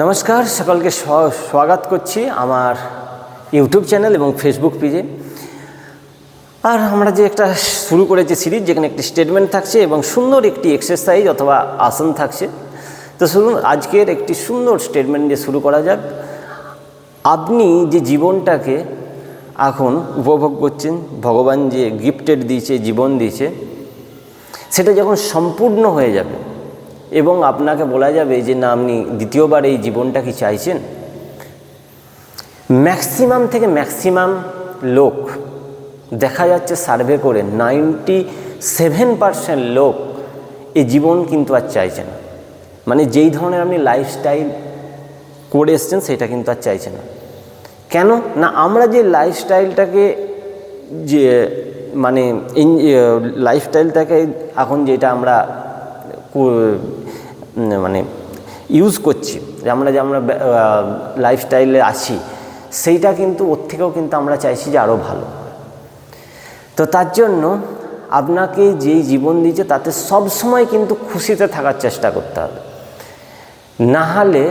নমস্কার, সকলকে স্বাগত করছি আমার ইউটিউব চ্যানেল এবং ফেসবুক পেজে। আর আমরা যে একটা শুরু করেছি সিরিজ, যেখানে একটি স্টেটমেন্ট থাকছে এবং সুন্দর একটি এক্সারসাইজ অথবা আসন থাকছে। তো শুনুন আজকের একটি সুন্দর স্টেটমেন্ট দিয়ে শুরু করা যাক। আপনি যে জীবনটাকে এখন উপভোগ করছেন, ভগবান যে গিফটেড দিয়েছে, জীবন দিয়েছে, সেটা যখন সম্পূর্ণ হয়ে যাবে এবং আপনাকে বলা যাবে যে, না, আপনি দ্বিতীয়বার এই জীবনটা কি চাইছেন? ম্যাক্সিমাম থেকে ম্যাক্সিমাম লোক দেখা যাচ্ছে সার্ভে করে নাইনটি সেভেন পার্সেন্ট লোক এই জীবন কিন্তু আর চাইছে না। মানে যেই ধরনের আপনি লাইফস্টাইল করে এসছেন, সেটা কিন্তু আর চাইছে না। কেন? না, আমরা যে লাইফস্টাইলটাকে যে মানে লাইফস্টাইলটাকে এখন যেটা আমরা মানে ইউজ করছি, যে আমরা যে আমরা লাইফস্টাইলে আছি, সেইটা কিন্তু ওর থেকেও কিন্তু আমরা চাইছি যে আরও ভালো তো তার জন্য আপনাকে যেই জীবন দিয়েছে, তাতে সব সময় কিন্তু খুশিতে থাকার চেষ্টা করতে হবে। না হলে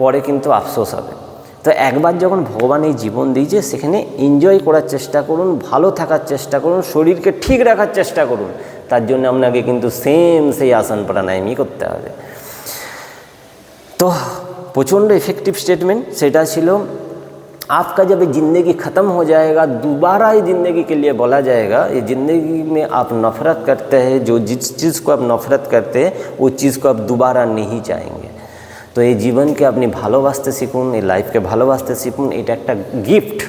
পরে কিন্তু আফসোস হবে। তো একবার যখন ভগবান এই জীবন দিয়েছে, সেখানে এনজয় করার চেষ্টা করুন, ভালো থাকার চেষ্টা করুন, শরীরকে ঠিক রাখার চেষ্টা করুন। তার জন্য আপনাকে কিন্তু সেম সেই আসন প্রাণায়ামই করতে হবে তো প্রচণ্ড इफेक्टिव स्टेटमेंट सेटा ছিল आपका जब ये ज़िंदगी ख़त्म हो जाएगा दोबारा ये ज़िंदगी के लिए बोला जाएगा ये ज़िंदगी में आप नफ़रत करते हैं जो जिस चीज़ को आप नफ़रत करते हैं वो चीज़ को आप दोबारा नहीं चाहेंगे তো এই জীবনকে আপনি ভালোবাসতে শিখুন এই লাইফকে ভালোবাসতে শিখুন এটা একটা গিফট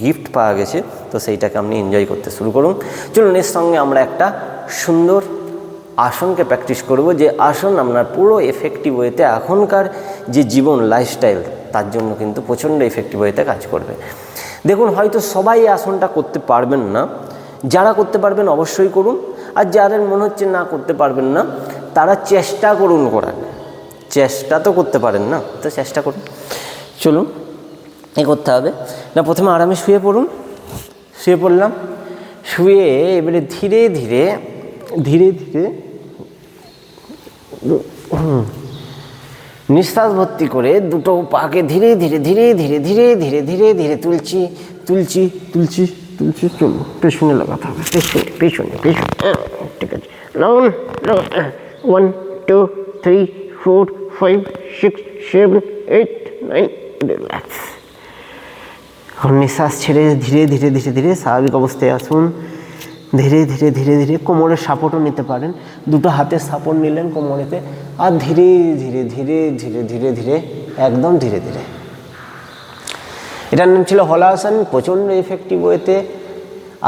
গিফট পাওয়া গেছে তো সেইটাকে আপনি এনজয় করতে শুরু করুন চলুন এর সঙ্গে আমরা একটা সুন্দর আসনকে প্র্যাকটিস করব যে আসন আপনার পুরো এফেক্টিভ ওয়েতে এখনকার যে জীবন লাইফস্টাইল তার জন্য কিন্তু প্রচণ্ড এফেক্টিভ ওয়েতে কাজ করবে। দেখুন, হয়তো সবাই এই আসনটা করতে পারবেন না। যারা করতে পারবেন অবশ্যই করুন। আর যাদের মনে হচ্ছে না করতে পারবেন না, তারা চেষ্টা করুন করার। চেষ্টা তো করতে পারেন না, তো চেষ্টা করুন। চলুন, এ করতে হবে। না, প্রথমে আরামে শুয়ে পড়ুন। শুয়ে পড়লাম। শুয়ে এবারে ধীরে ধীরে ধীরে ধীরে নিঃশ্বাস ভর্তি করে দুটো পাকে ধীরে ধীরে ধীরে ধীরে ধীরে ধীরে ধীরে ধীরে তুলছি তুলছি তুলছি তুলছি চলো পেছনে লাগাতে হবে পেছনে পেছনে পেছনে হ্যাঁ, ঠিক আছে। লাউন one two three four five six seven eight nine relax এখন নিঃশ্বাস ছেড়ে ধীরে ধীরে ধীরে ধীরে স্বাভাবিক অবস্থায় আসুন। ধীরে ধীরে ধীরে ধীরে কোমরের সাপোর্টও নিতে পারেন। দুটো হাতের সাপোর্ট নিলেন কোমরেতে আর ধীরে ধীরে ধীরে ধীরে ধীরে ধীরে একদম ধীরে ধীরে। এটার নাম ছিল হলাসন প্রচণ্ড এফেক্টিভ ওয়েতে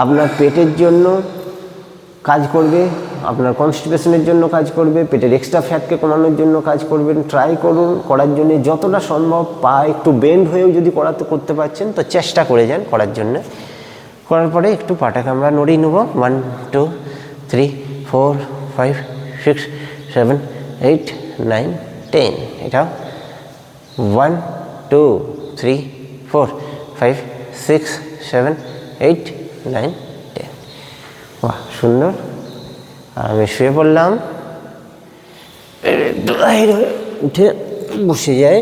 আপনার পেটের জন্য কাজ করবে, আপনার কনস্টিপেশনের জন্য কাজ করবে, পেটের এক্সট্রা ফ্যাটকে কমানোর জন্য কাজ করবেন ট্রাই করুন, করার জন্য যতটা সম্ভব পা একটু বেন্ড হয়েও যদি করাতে, করতে পারছেন, তো চেষ্টা করে যান করার জন্য। করার পরে একটু পাটাকে আমরা নড়িয়ে নেব। One two three four five six seven eight nine ten এটা one two three four five six seven eight nine ten বাহ, সুন্দর। আমি শুয়ে পড়লাম। উঠে বসে যায়।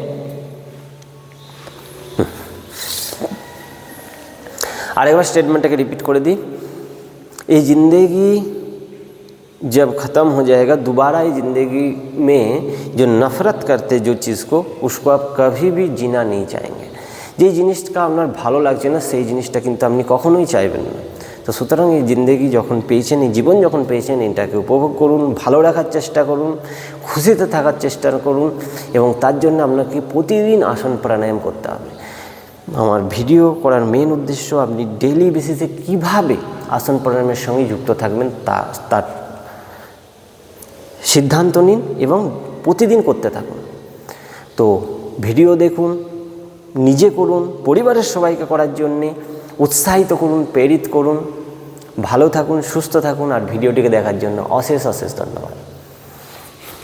আরেকবার স্টেটমেন্টটাকে রিপিট করে দিই। এই জিন্দেগি जब খতম হয়ে যায়গা দুবারা এই জিন্দগি মে যে নফরত করতে যে चीज़ को, उसको आप कभी भी जीना যে জিনিসটা আপনার ভালো লাগছে না সেই জিনিসটা কিন্তু আপনি কখনোই চাইবেন না তো সুতরাং এই জিন্দগি যখন পেয়েছেন এই জীবন যখন পেয়েছেন এটাকে উপভোগ করুন ভালো রাখার চেষ্টা করুন খুশিতে থাকার চেষ্টা করুন এবং তার জন্য আপনাকে প্রতিদিন আসন প্রাণায়াম করতে হবে আমার ভিডিও করার মেন উদ্দেশ্য আপনি ডেইলি বেসিসে কীভাবে আসন প্রাণায়ামের সঙ্গে যুক্ত থাকবেন তা, তার সিদ্ধান্ত নিন এবং প্রতিদিন করতে থাকুন। তো ভিডিও দেখুন, নিজে করুন, পরিবারের সবাইকে করার জন্যে উৎসাহিত করুন, প্রেরিত করুন, ভালো থাকুন, সুস্থ থাকুন আর ভিডিওটিকে দেখার জন্য অশেষ অশেষ ধন্যবাদ।